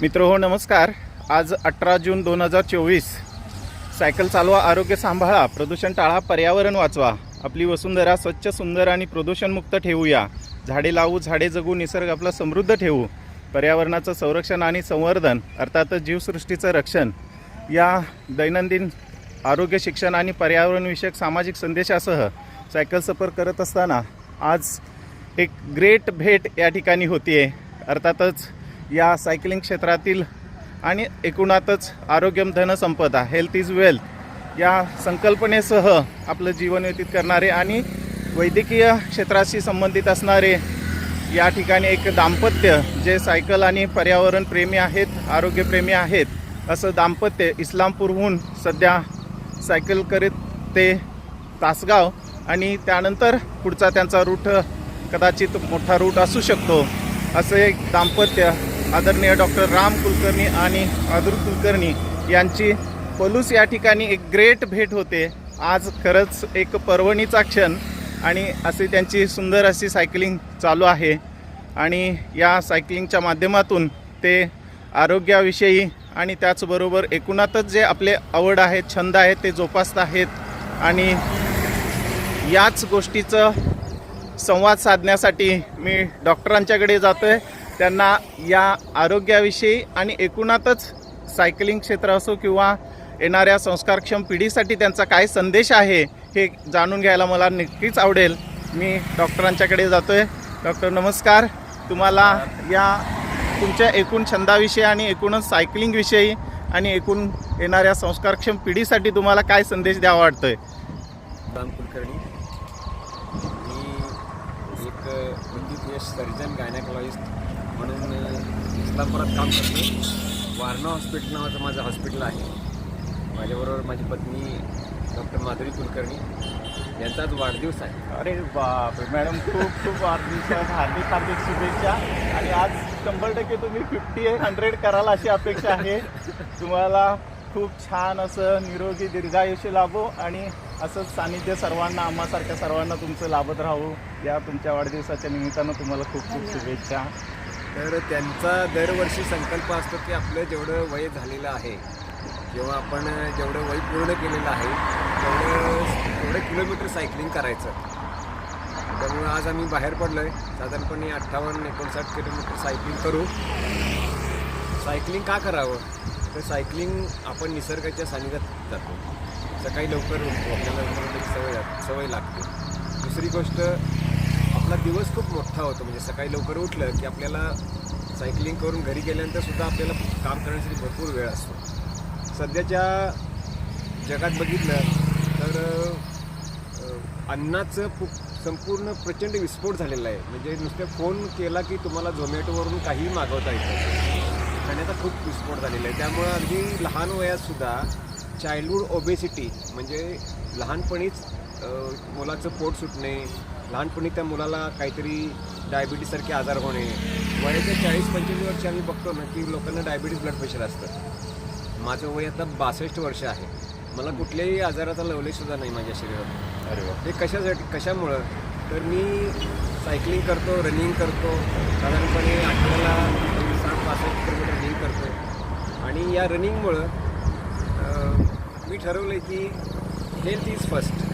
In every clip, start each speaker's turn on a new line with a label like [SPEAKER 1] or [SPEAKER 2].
[SPEAKER 1] मित्र हो नमस्कार. आज अठरा जून दोन हजार चोवीस. सायकल चालवा आरोग्य सांभाळा प्रदूषण टाळा पर्यावरण वाचवा. आपली वसुंधरा स्वच्छ सुंदर आणि प्रदूषणमुक्त ठेवूया. झाडे लावू झाडे जगू निसर्ग आपला समृद्ध ठेवू. पर्यावरणाचं संरक्षण आणि संवर्धन अर्थातच जीवसृष्टीचं रक्षण. या दैनंदिन आरोग्य शिक्षण आणि पर्यावरणविषयक सामाजिक संदेशासह सायकल सफर करत असताना आज एक ग्रेट भेट या ठिकाणी होती आहे अर्थातच या सायकलिंग क्षेत्रातील आणि एकूणातच आरोग्यम धनसंपदा हेल्थ इज वेल्थ या संकल्पनेसह आपलं जीवन व्यतीत करणारे आणि वैद्यकीय क्षेत्राशी संबंधित असणारे या ठिकाणी एक दाम्पत्य जे सायकल आणि पर्यावरण प्रेमी आहेत आरोग्यप्रेमी आहेत असं दाम्पत्य इस्लामपूरहून सध्या सायकल करीत ते तासगाव आणि त्यानंतर पुढचा त्यांचा रूट कदाचित मोठा रूट असू शकतो असं एक दाम्पत्य आदरणीय डॉक्टर राम कुलकर्णी आणि आदुर कुलकर्णी यांची पलूस या ठिकाणी एक ग्रेट भेट होते. आज खरंच एक पर्वणीचा क्षण आणि अशी त्यांची सुंदर अशी सायकलिंग चालू आहे. आणि या सायकलिंगच्या माध्यमातून ते आरोग्याविषयी आणि त्याचबरोबर एकूणातच जे आपले आवड आहेत छंद आहेत ते जोपासत आहेत. आणि याच गोष्टीचं संवाद साधण्यासाठी मी डॉक्टरांच्याकडे जातो आहे त्यांना या आरोग्याविषयी आणि एकूणातच सायकलिंग क्षेत्र असो किंवा येणाऱ्या संस्कारक्षम पिढीसाठी त्यांचा काय संदेश आहे हे जाणून घ्यायला मला नक्कीच आवडेल. मी डॉक्टरांच्याकडे जातो आहे डॉक्टर नमस्कार. तुम्हाला या तुमच्या एकूण छंदाविषयी आणि एकूणच सायकलिंगविषयी आणि एकूण येणाऱ्या संस्कारक्षम पिढीसाठी तुम्हाला काय संदेश द्यावा वाटतोय?
[SPEAKER 2] राम कुलकर्णी. मी एक सर्जन गायनाकोलॉजिस्ट म्हणून अ, इस्लामपुरात काम करतो वारणा हॉस्पिटल नावाचं माझं हॉस्पिटल आहे. माझ्याबरोबर माझी पत्नी डॉक्टर माधुरी कुलकर्णी. यांचा आज वाढदिवस आहे.
[SPEAKER 1] अरे बाप मॅडम खूप खूप वाढदिवसात हार्दिक हार्दिक शुभेच्छा. आणि आज शंभर टक्के तुम्ही फिफ्टी हंड्रेड कराल अशी अपेक्षा आहे. तुम्हाला खूप छान असं निरोगी दीर्घायुष्य लाभो आणि असंच सानिध्य सर्वांना आम्हासारख्या सर्वांना तुमचं लाभत राहू. या तुमच्या वाढदिवसाच्या निमित्तानं तुम्हाला खूप खूप शुभेच्छा.
[SPEAKER 2] तर त्यांचा दरवर्षी संकल्प असतो की आपलं जेवढं वय झालेलं आहे किंवा आपण जेवढं वय पूर्ण केलेलं आहे तेवढं तेवढं किलोमीटर सायकलिंग करायचं. त्यामुळे आज आम्ही बाहेर पडलो आहे साधारणपणे अठ्ठावन्न एकोणसाठ किलोमीटर सायकलिंग करू. सायकलिंग का करावं? तर सायकलिंग आपण निसर्गाच्या सानिध्यात जातो. सकाळी लवकर उठतो. आपल्याला सवय सवय लागते. दुसरी गोष्ट आपला दिवस खूप मोठा होतो. म्हणजे सकाळी लवकर उठलं की आपल्याला सायकलिंग करून घरी गेल्यानंतर सुद्धा आपल्याला काम करण्यासाठी भरपूर वेळ असतो. सध्याच्या जगात बघितलं तर अन्नाचं खूप संपूर्ण प्रचंड विस्फोट झालेला आहे. म्हणजे नुसतं फोन केला की तुम्हाला झोमॅटोवरून काहीही मागवता येतं खाण्याचा खूप विस्फोट झालेला आहे. त्यामुळं अगदी लहान वयातसुद्धा चाइल्डहूड ओबेसिटी म्हणजे लहानपणीच मुलाचं पोट सुटणे लहानपणी त्या मुलाला काहीतरी डायबिटीससारखे आजार होणे वयाच्या चाळीस पंचवीस वर्ष आम्ही बघतो ना की लोकांना डायबिटीस ब्लड प्रेशर असतं. माझं वय आता बासष्ट वर्ष आहे. मला कुठल्याही आजाराचा लवलेसुद्धा नाही माझ्या शरीरात.
[SPEAKER 1] अरे वा.
[SPEAKER 2] हे कशासाठी कशामुळं? तर मी सायकलिंग करतो रनिंग करतो साधारणपणे आठवड्याला साठ पासष्ट किलोमीटर रनिंग करतो. आणि या रनिंगमुळं मी ठरवलं की हेल्थ इज फर्स्ट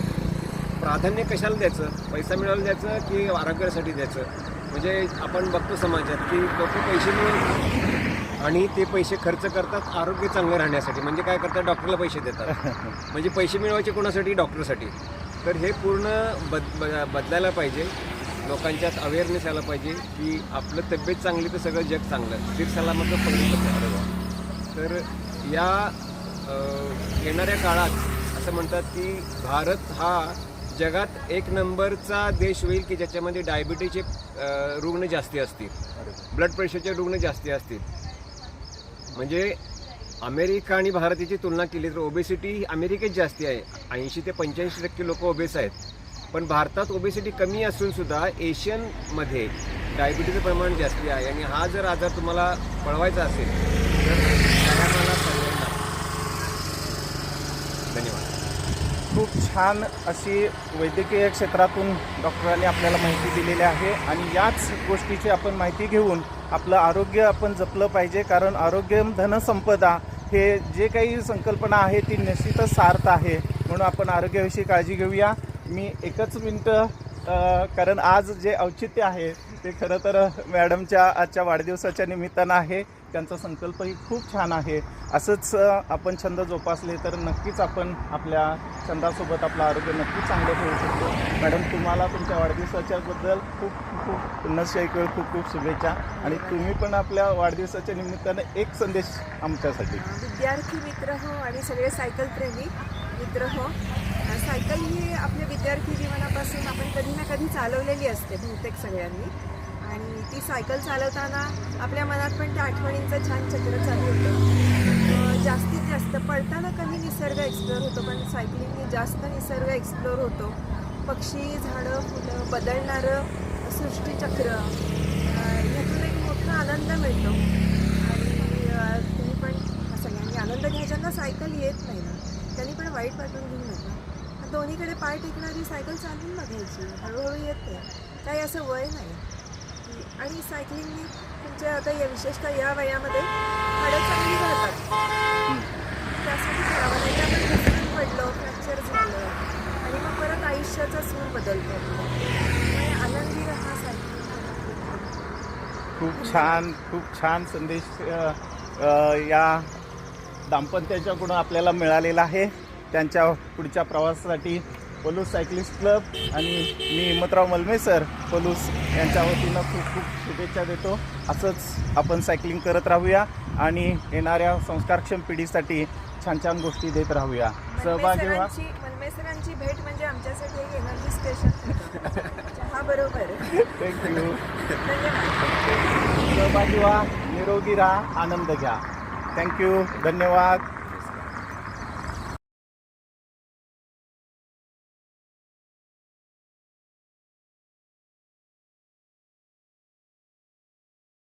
[SPEAKER 2] प्राधान्य कशाला द्यायचं? पैसा मिळायला द्यायचं की आरोग्यासाठी द्यायचं? म्हणजे आपण बघतो समाजात की लोक पैसे मिळवून आणि ते पैसे खर्च करतात आरोग्य चांगलं राहण्यासाठी. म्हणजे काय करतात? डॉक्टरला पैसे देतात. म्हणजे पैसे मिळवायचे कोणासाठी? डॉक्टरसाठी. तर हे पूर्ण बद बदलायला पाहिजे. लोकांच्यात अवेअरनेस यायला पाहिजे की आपलं तब्येत चांगली तर सगळं जग चांगलं. स्थिर सलामत पडलं तर या येणाऱ्या काळात असं म्हणतात की भारत हा जगात एक नंबरचा देश होईल की ज्याच्यामध्ये डायबिटीजचे रुग्ण जास्ती असतील. ब्लड प्रेशरचे रुग्ण जास्ती असतील. म्हणजे अमेरिका आणि भारताची तुलना केली तर ओबेसिटी ही अमेरिकेत जास्ती आहे. ऐंशी ते पंच्याऐंशी टक्के लोक ओबेस आहेत. पण भारतात ओबेसिटी कमी असून सुद्धा एशियनमध्ये डायबिटीचं प्रमाण जास्ती आहे. आणि हा जर आजार तुम्हाला पळवायचा असेल तर. धन्यवाद.
[SPEAKER 1] खूप छान अशी वैद्यकीय क्षेत्रातून डॉक्टरांनी आपल्याला माहिती दिलेली आहे. आणि याच गोष्टीची आपण माहिती घेऊन आपलं आरोग्य आपण जपलं पाहिजे. कारण आरोग्य धनसंपदा हे जे काही संकल्पना आहे ती निश्चितच सार्थ आहे. म्हणून आपण आरोग्याविषयी काळजी घेऊया. मी एकच मिनटं कारण आज जे औचित्य आहे ते खरं तर मॅडमच्या आजच्या वाढदिवसाच्या निमित्तानं आहे. त्यांचा संकल्पही खूप छान आहे. असंच आपण छंद जोपासले तर नक्कीच आपण आपल्या छंदासोबत आपलं आरोग्य नक्कीच चांगलं ठेवू शकतो. मॅडम तुम्हाला तुमच्या वाढदिवसाच्याबद्दल खूप खूप पुन्हा एक वेळ खूप खूप शुभेच्छा. आणि तुम्ही पण आपल्या वाढदिवसाच्या निमित्तानं एक संदेश आमच्यासाठी.
[SPEAKER 3] विद्यार्थी मित्र हो आणि सगळे सायकल प्रेमी मित्र हो. सायकल ही आपल्या विद्यार्थी जीवनापासून आपण कधी ना कधी चालवलेली असते बहुतेक सगळ्यांनी. आणि ती सायकल चालवताना आपल्या मनात पण त्या आठवणींचं छान चक्र चालू होतं. जास्तीत जास्त पळताना कमी निसर्ग एक्सप्लोअर होतो पण सायकलिंगने जास्त निसर्ग एक्सप्लोअर होतो. पक्षी झाडं फुलं बदलणारं सृष्टीचक्र ह्यातून एक मोठा आनंद मिळतो. आणि तुम्ही पण सगळ्यांनी आनंद घ्यायच्यांना सायकल येत नाही ना त्यांनी पण वाईट वाटून घेऊ नका. दोन्हीकडे पाय टेकणारी सायकल चालून बघायची. हळूहळू येते. काही असं वय नाही. आणि सायकलिंगने तुमच्या आता या विशेषतः या वयामध्ये हाडं चांगली राहतात. त्यासाठी करावं नाही तर आपण घसरून पडलो फ्रॅक्चर झालं. आणि मग परत आयुष्याचा सूर बदलतो. आनंदी राहा सायकलिंग
[SPEAKER 1] खूप छान खूप छान संदेश या दाम्पत्याच्याकडून आपल्याला मिळालेला आहे. त्यांच्या पुढच्या प्रवासासाठी पलूस सायकलिस्ट क्लब आणि मी हिम्मतराव मलमे सर पलूस यांच्या वतीनं खूप खूप शुभेच्छा देतो. असंच आपण सायकलिंग करत राहूया आणि येणाऱ्या संस्कारक्षम पिढीसाठी छान छान गोष्टी देत राहूया. सहभागी व्हा.
[SPEAKER 3] मनमेसरांची भेट म्हणजे आमच्यासाठी एक एनर्जी स्टेशन बरोबर.
[SPEAKER 1] थँक्यू सहभागी व्हा निरोगी राहा आनंद घ्या. थँक्यू धन्यवाद.